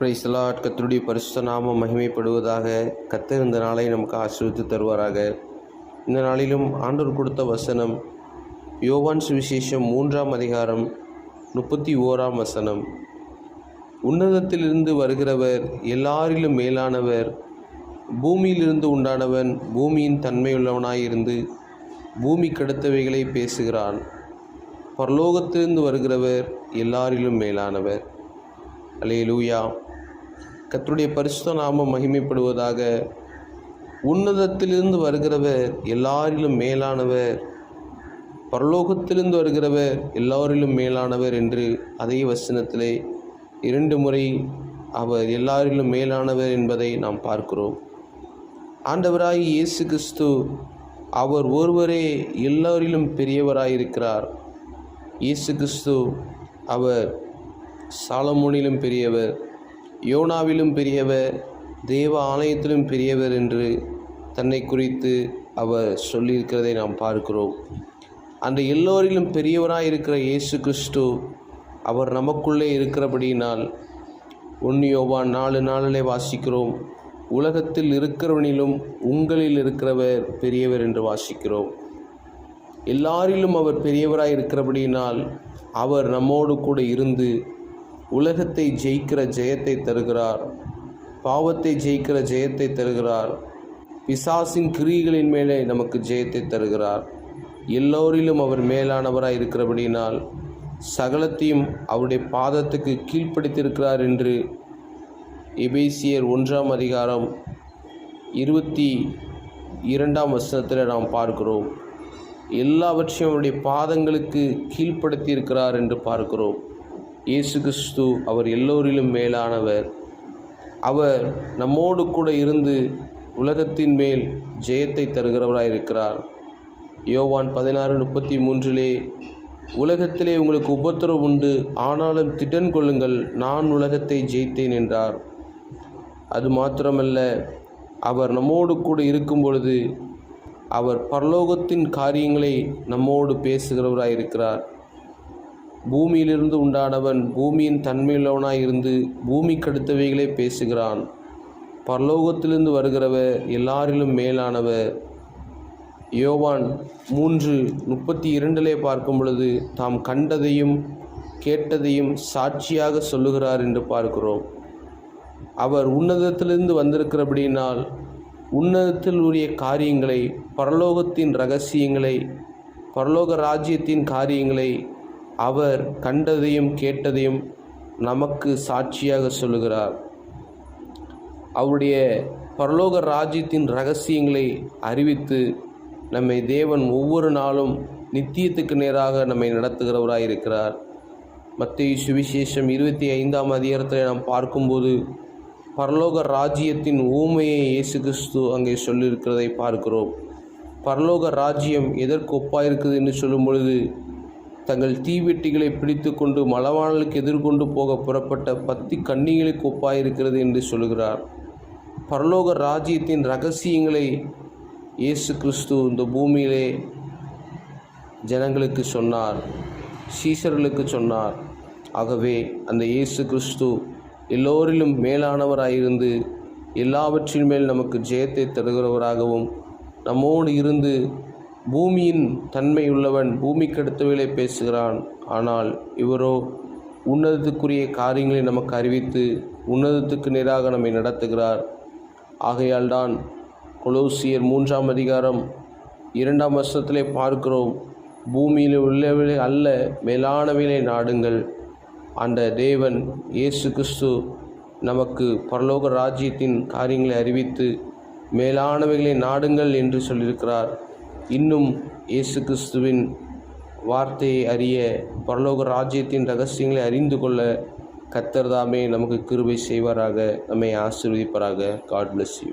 Price Lord கத்தருடைய பரிசுத்த நாமம் மகிமைப்படுவதாக கத்தர் இந்த நாளை நமக்கு ஆசிர்வித்து தருவாராக. இந்த நாளிலும் ஆண்டோர் கொடுத்த வசனம் யோவான் சுவிசேஷம் மூன்றாம் அதிகாரம் முப்பத்தி ஓராம் வசனம். உன்னதத்திலிருந்து வருகிறவர் எல்லாரிலும் மேலானவர். பூமியிலிருந்து உண்டானவன் பூமியின் தன்மையுள்ளவனாயிருந்து பூமி கெடுத்தவைகளை பேசுகிறான். பரலோகத்திலிருந்து வருகிறவர் எல்லாரிலும் மேலானவர். அல்லேலூயா கத்தருடைய பரிசுத்த நாமம் மகிமைப்படுவதாக. உன்னதத்திலிருந்து வருகிறவர் எல்லாரிலும் மேலானவர். பரலோகத்திலிருந்து வருகிறவர் எல்லாரிலும் மேலானவர் என்று அதே வசனத்திலே இரண்டு முறை அவர் எல்லாரிலும் மேலானவர் என்பதை நாம் பார்க்கிறோம். ஆண்டவராய் இயேசு கிறிஸ்து அவர் ஒருவரே எல்லாரிலும் பெரியவராயிருக்கிறார். இயேசு கிறிஸ்து அவர் சாலமோனிலும் பெரியவர். யோனாவிலும் பெரியவர் தேவ ஆலயத்திலும் பெரியவர் என்று தன்னை குறித்து அவர் சொல்லியிருக்கிறதை நாம் பார்க்கிறோம். அந்த எல்லோரிலும் பெரியவராக இருக்கிற இயேசு கிறிஸ்து அவர் நமக்குள்ளே இருக்கிறபடியினால் ஒன்னியோவா நாலு நாளிலே வாசிக்கிறோம். உலகத்தில் இருக்கிறவனிலும் உங்களில் இருக்கிறவர் பெரியவர் என்று வாசிக்கிறோம். எல்லாரிலும் அவர் பெரியவராக இருக்கிறபடியினால் அவர் நம்மோடு கூட இருந்து உலகத்தை ஜெயிக்கிற ஜெயத்தை தருகிறார். பாவத்தை ஜெயிக்கிற ஜெயத்தை தருகிறார். பிசாசின் கிரிகளின் மேலே நமக்கு ஜெயத்தை தருகிறார். எல்லோரிலும் அவர் மேலானவராய் இருக்கிறபடியினால் சகலத்தையும் அவருடைய பாதத்துக்கு கீழ்ப்படுத்தியிருக்கிறார் என்று எபேசியர் ஒன்றாம் அதிகாரம் இருபத்தி இரண்டாம் வசனத்தில் நாம் பார்க்கிறோம். எல்லாவற்றையும் அவருடைய பாதங்களுக்கு கீழ்ப்படுத்தியிருக்கிறார் என்று பார்க்கிறோம். இயேசு கிறிஸ்து அவர் எல்லோரிலும் மேலானவர். அவர் நம்மோடு கூட இருந்து உலகத்தின் மேல் ஜெயத்தை தருகிறவராக இருக்கிறார். யோவான் பதினாறு முப்பத்தி மூன்றிலே உலகத்திலே உங்களுக்கு உபத்திரவு உண்டு ஆனாலும் திடன் கொள்ளுங்கள் நான் உலகத்தை ஜெயித்தேன் என்றார். அது மாத்திரமல்ல அவர் நம்மோடு கூட இருக்கும் பொழுது அவர் பரலோகத்தின் காரியங்களை நம்மோடு பேசுகிறவராயிருக்கிறார் இருக்கிறார். பூமியிலிருந்து உண்டானவன் பூமியின் தன்மையுள்ளவனாய் இருந்து பூமி கடுத்தவைகளை பேசுகிறான். பரலோகத்திலிருந்து வருகிறவர் எல்லாரிலும் மேலானவர். யோவான் மூன்று முப்பத்தி இரண்டிலே பார்க்கும் பொழுது தாம் கண்டதையும் கேட்டதையும் சாட்சியாக சொல்லுகிறார் என்று பார்க்கிறோம். அவர் உன்னதத்திலிருந்து வந்திருக்கிறபடியினால் உன்னதத்தில் உரிய காரியங்களை பரலோகத்தின் ரகசியங்களை பரலோக ராஜ்யத்தின் காரியங்களை அவர் கண்டதையும் கேட்டதையும் நமக்கு சாட்சியாக சொல்லுகிறார். அவருடைய பரலோக ராஜ்யத்தின் ரகசியங்களை அறிவித்து நம்மை தேவன் ஒவ்வொரு நாளும் நித்தியத்துக்கு நேராக நம்மை நடத்துகிறவராக இருக்கிறார். மத்திய சுவிசேஷம் இருபத்தி ஐந்தாம் அதிகாரத்தில் நாம் பார்க்கும்போது பரலோக ராஜ்யத்தின் ஊமையை இயேசு கிறிஸ்து அங்கே சொல்லியிருக்கிறதை பார்க்கிறோம். பரலோக ராஜ்யம் எதற்கு ஒப்பாயிருக்குது என்று சொல்லும் பொழுது தங்கள் தீவெட்டிகளை பிடித்து கொண்டு மலவானலுக்கு எதிர்கொண்டு போக புறப்பட்ட பத்தி கன்னிகளுக்கு ஒப்பாயிருக்கிறது என்று சொல்கிறார். பரலோக ராஜ்யத்தின் ரகசியங்களை இயேசு கிறிஸ்து இந்த பூமியிலே ஜனங்களுக்கு சொன்னார் சீசர்களுக்கு சொன்னார். ஆகவே அந்த இயேசு கிறிஸ்து எல்லோரிலும் மேலானவராயிருந்து எல்லாவற்றின் மேல் நமக்கு ஜெயத்தை தருகிறவராகவும் நம்மோடு இருந்து பூமியின் தன்மையுள்ளவன் பூமிக்கு அடுத்தவைகளை பேசுகிறான். ஆனால் இவரோ உன்னதத்துக்குரிய காரியங்களை நமக்கு அறிவித்து உன்னதத்துக்கு நேராக நம்மை நடத்துகிறார். ஆகையால் தான் கொலோசியர் மூன்றாம் அதிகாரம் இரண்டாம் வருஷத்திலே பார்க்கிறோம் பூமியில் உள்ளவளை அல்ல மேலானவைகளை நாடுங்கள். அந்த தேவன் இயேசு கிறிஸ்து நமக்கு பரலோக ராஜ்யத்தின் காரியங்களை அறிவித்து மேலானவைகளை நாடுங்கள் என்று சொல்லியிருக்கிறார். இன்னும் இயேசு கிறிஸ்துவின் வார்த்தையை அறிய பரலோக ராஜ்யத்தின் ரகசியங்களை அறிந்து கொள்ள கத்தர்தாமே நமக்கு கிருபை செய்வாராக நம்மை ஆசீர்வதிப்பாராக. God bless you